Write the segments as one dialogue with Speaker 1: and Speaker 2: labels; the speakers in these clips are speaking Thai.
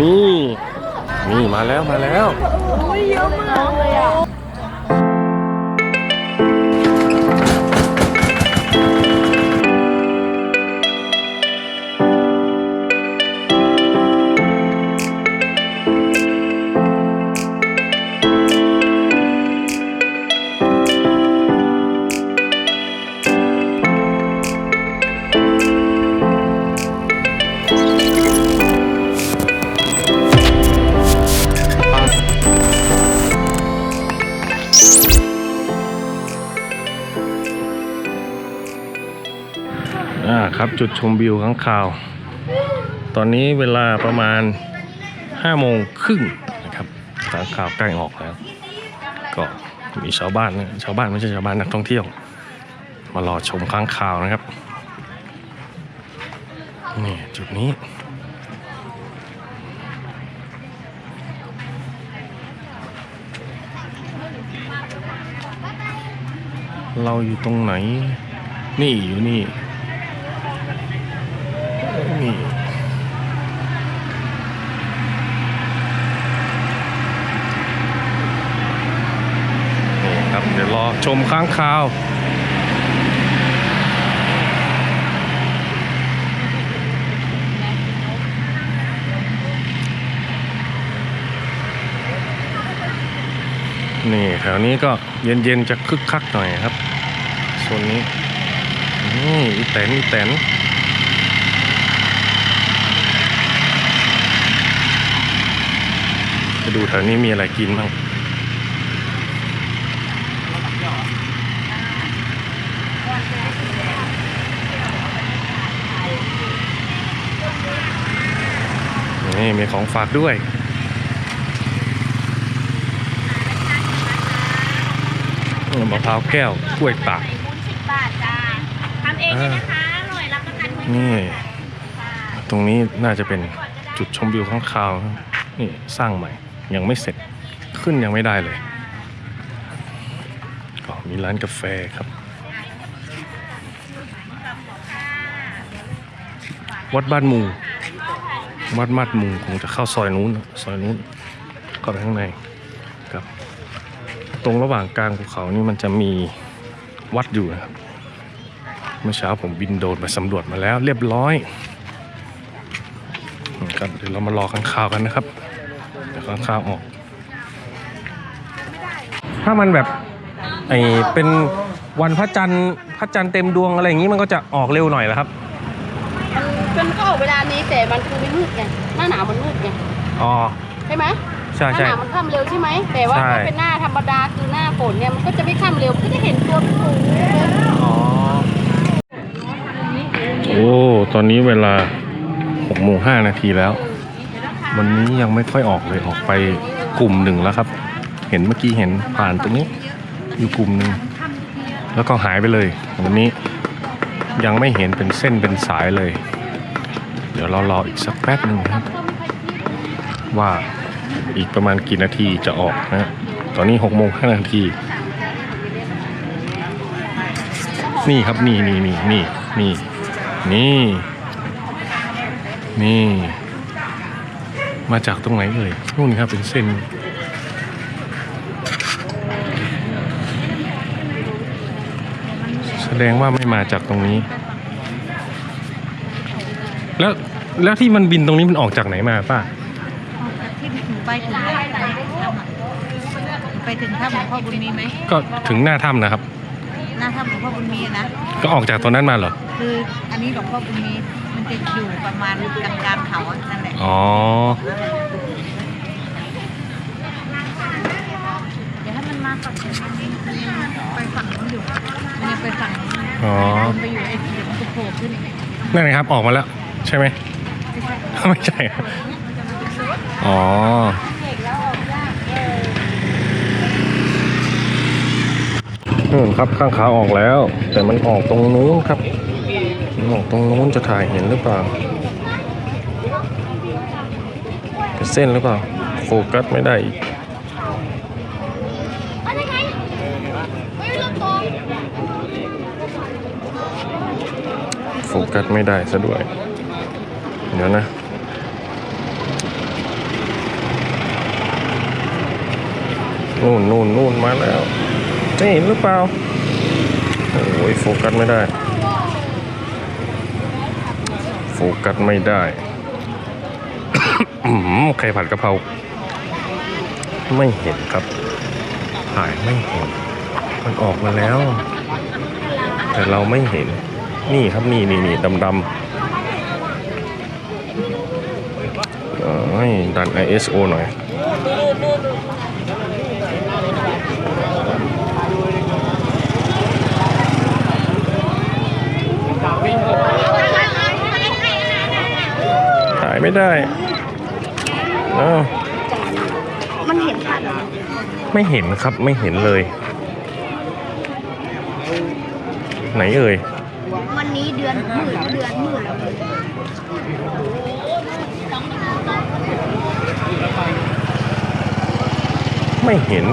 Speaker 1: นี่ นี่มาแล้วมาแล้ว โอ้ยเยอะมากเลยอะ จุดชมวิวข้างข่าว ตอนนี้เวลาประมาณ5โมงครึ่งนะครับข้างข่าวใกล้ออกแล้ว ก็มีชาวบ้านนะชาวบ้านไม่ใช่ชาวบ้านนักท่องเที่ยว มารอชมค้างข่าวนะครับนี่จุดนี้เราอยู่ตรงไหน นี่อยู่นี่ นี่ครับ เดี๋ยวรอ ชมค้างคาวนี่แถวนี้ก็เย็นๆจะคึกคักหน่อยครับโซนนี้นี่อีแตนอีแตนไปดูแถวนี้มีอะไรกินบ้าง นี่มีของฝากด้วย มะพร้าวแก้วกล้วยตาก
Speaker 2: ใส่วุ้นสิบบาทจ้าทำเองเลยนะคะ อร่อยรับประกันไม่
Speaker 1: นี่
Speaker 2: ค่ะ
Speaker 1: ตรงนี้น่าจะเป็นจุดชมวิวข้างคาวครับนี่สร้างใหม่ ยังไม่เสร็จขึ้นยังไม่ได้เลย ก็มีร้านกาแฟครับ วัดบ้านห มัดมาดหมูคงจะเข้าซอยนู้นซอยนู้นก็ไปข้างในครับ ตรงระหว่างกลางภูเขานี่มันจะมีวัดอยู่นะครับ เมื่อเช้าผมบินโดรนไปสำรวจมาแล้วเรียบร้อยครับเดี๋ยวเรามารอข้างข่าวกันนะครับเดี๋ยวข้างข่าวออก ถ้ามันแบบไอเป็นวันพระจันทร์พระจันทร์เต็มดวงอะไรอย่างนี้มันก็จะออกเร็วหน่อยแล้วครับ
Speaker 2: มันก็ออกเวลานี้แต่มันคือไม่มืดไงหน้าหนาวมันมืดไง
Speaker 1: อ๋อ
Speaker 2: ใช่ไหม
Speaker 1: ใช่
Speaker 2: หน้า
Speaker 1: ใช่
Speaker 2: หนาวมันค่ำเร็วใช่ไหมแต่ว่า
Speaker 1: ใช่
Speaker 2: ถ้าเป็นหน้าธรรมดาคือหน้าฝนเนี่ยมันก็จะไม่ค่ำเร็วมันก็จะเห็นตัวสูง
Speaker 1: อ๋อ โอ้ ตอนนี้เวลา6โมง5นาทีแล้ว วันนี้ยังไม่ค่อยออกเลยออกไปกลุ่มหนึ่งแล้วครับ เห็นเมื่อกี้เห็นผ่านตรงนี้ อยู่กลุ่มหนึ่งแล้วก็หายไปเลย วันนี้ยังไม่เห็นเป็นเส้นเป็นสายเลย เดี๋ยวเรารออีกสักแป๊บหนึ่งครับ ว่าอีกประมาณกี่นาทีจะออกนะ ตอนนี้6โมง5นาที นี่ครับนี่นี่นี่นี่นี่นี่นี่ มาจากตรงไหนเอ่ยนู่นครับเป็นเส้นแสดงว่าไม่มาจากตรงนี้ แล้วแล้วที่มันบินตรงนี้มันออกจากไหนมาป้า
Speaker 3: ที่หนูไปถึงถ้ำอะไปถึงถ้ำหลวงพ่อบุญมีไหม
Speaker 1: ก็ถึงหน้าถ้ำนะครับ
Speaker 3: หน้าถ้ำหลวงพ่อบุญมีนะ
Speaker 1: ก็ออกจากตรงนั้นมาเหรอ
Speaker 3: คืออันนี้หลวงพ่อบุญมีมันจะอยู่ประมาณกลางกลางๆเขาอะนั่นแหละ
Speaker 1: อ๋อ
Speaker 3: เดี๋ยวให้มันมาฝั่งนี้ไปฝั่งนู้นอยู่มันยังไปฝั่งนู้น
Speaker 1: อ๋อ
Speaker 3: มันไปอยู่ไอ้เดี๋ยวมันจะโผล่ขึ้น
Speaker 1: นั่นไงครับออกมาแล้ว ใช่ไหมไม่ใช่ครับอ๋อนู่นครับข้างขาออกแล้ว แต่มันออกตรงนู้นครับมันออกตรงนู้นจะถ่ายเห็นหรือเปล่าเป็นเส้นหรือเปล่าโฟกัสไม่ได้อีก
Speaker 2: อะไรไงเฮ้ยลูกตอง
Speaker 1: โฟกัสไม่ได้ซะด้วย เดี๋ยวนะนู่นนู่นนู่นมาแล้วจะเห็นหรือเปล่าโอ้ยโฟกัสไม่ได้ โฟกัสไม่ได้ไครผัดกะเพราไม่เห็นครับถ่ายไม่เห็น มันออกมาแล้ว แต่เราไม่เห็น นี่ครับนี่นี่นี่ดำดำ ดัน ISO หน่อยถ่ายไม่ได้เอ้า
Speaker 2: มันเห็นชัดเหรอ
Speaker 1: ไม่เห็นครับไม่เห็นเลย ไหนเอ่ย
Speaker 2: วันนี้เดือนหมื่นเดือนหมื่น
Speaker 1: ไม่เห็น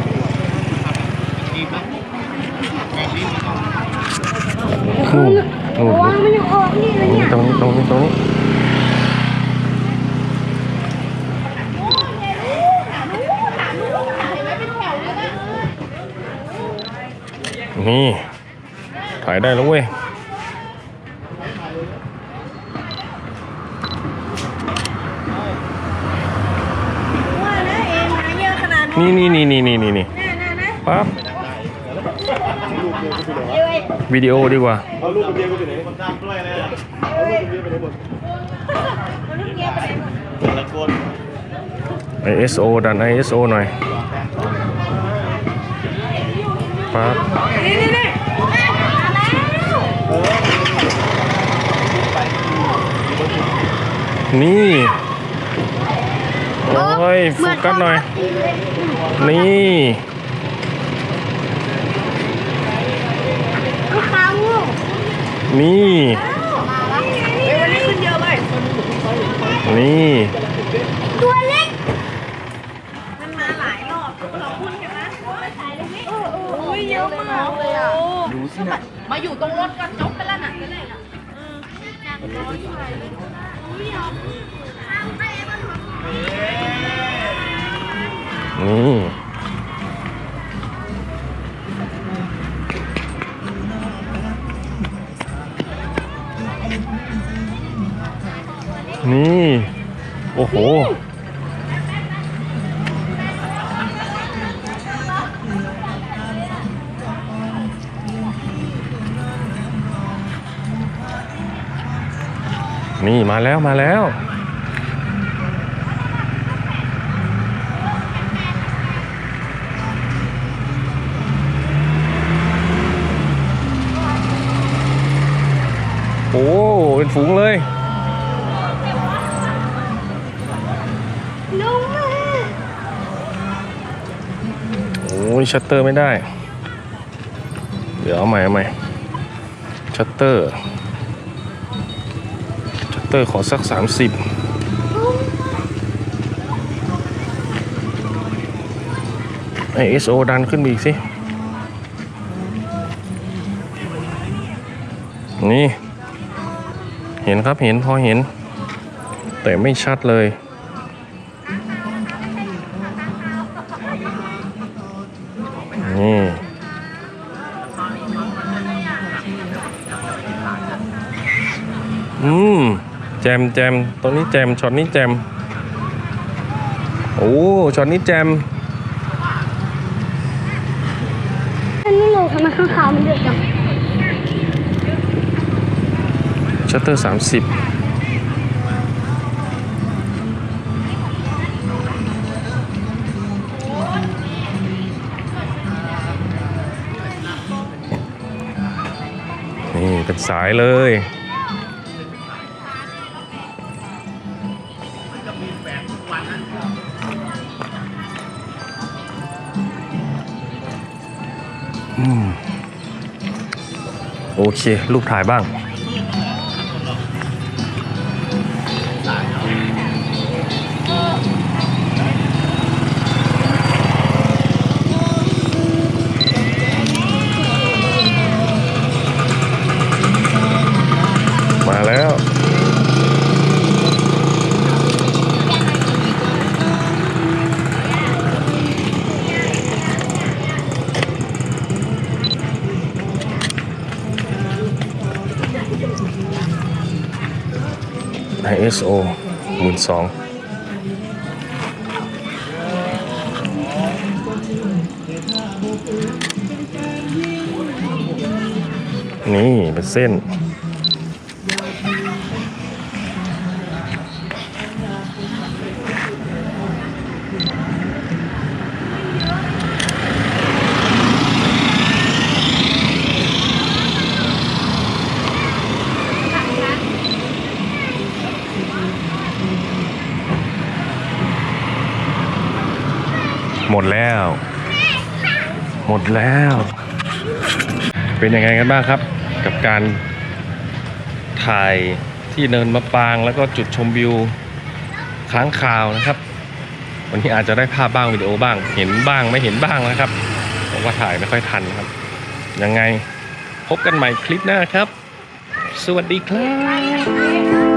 Speaker 1: นู่นนู่น
Speaker 2: มันยังออกนี่เลยเนี่ย
Speaker 1: ตรงนี้ตรงนี้ตรงนี้นี่ ถ่ายได้แล้วเว้ย
Speaker 3: ว่านะเองมาเยอะข นาดนี้
Speaker 1: นี่นี่นี่นี่นี่นี่นี่
Speaker 3: แน่แน่นะ
Speaker 1: ปั๊บวิดีโอดีกว่า
Speaker 4: เอาลูกกับเมียกูไปไหนคนจ้างด้วยนะเอาลูกกับเมียไปไหนหมด
Speaker 3: คนลูกเมียไปไหนหมด
Speaker 4: แต่ละคน
Speaker 1: ISO ดัน ISO หน่อยปั๊บ
Speaker 3: นี่นี่นี่
Speaker 1: นี่ โอ้ยโฟกัสหน่อย นี่นี่
Speaker 3: นี่
Speaker 2: ตัวเล็ก
Speaker 3: มันมาหลายรอบขอบคุณใช่ไหมโอ้ยเยอะมากเลยอะ
Speaker 2: มาอยู่ตรงรถก็จบไปแล้วน่ะ
Speaker 1: นี่นี่ โอ้โห นี่มาแล้วมาแล้ว โอ้เป็น ฝูงเลย
Speaker 2: ลงมา
Speaker 1: โอ้ยชัตเตอร์ไม่ได้ เดี๋ยวเอาใหม่เอาใหม่ชัตเตอร์ ชัตเตอร์ขอสักสามสิบไอเอสโอดันขึ้นอีกสิ นี่ เห็นครับเห็นพอเห็น แต่ไม่ชัดเลย นี่ อืม แจมแจมตรงนี้แจมช็อตนี้แจม โอ้ช็อตนี้แจม
Speaker 2: อันนี้หนูทำไมข้างขาวมันเดือดจัง
Speaker 1: ชัตเตอร์สามสิบนี่เป็นสายเลยโอเค รูปถ่ายบ้าง ISO หมื่นสองนี่เป็นเส้น ดแล้ว หมดแล้ว เป็นยังไงกันบ้างครับ กับการถ่ายที่เนินมะปรางแล้วก็จุดชมวิวค้างคาวนะครับ วันนี้อาจจะได้ภาพบ้างวิดีโอบ้าง เห็นบ้างไม่เห็นบ้างนะครับเพราะว่าถ่ายไม่ค่อยทันครับ ยังไงพบกันใหม่คลิปหน้าครับ สวัสดีครับ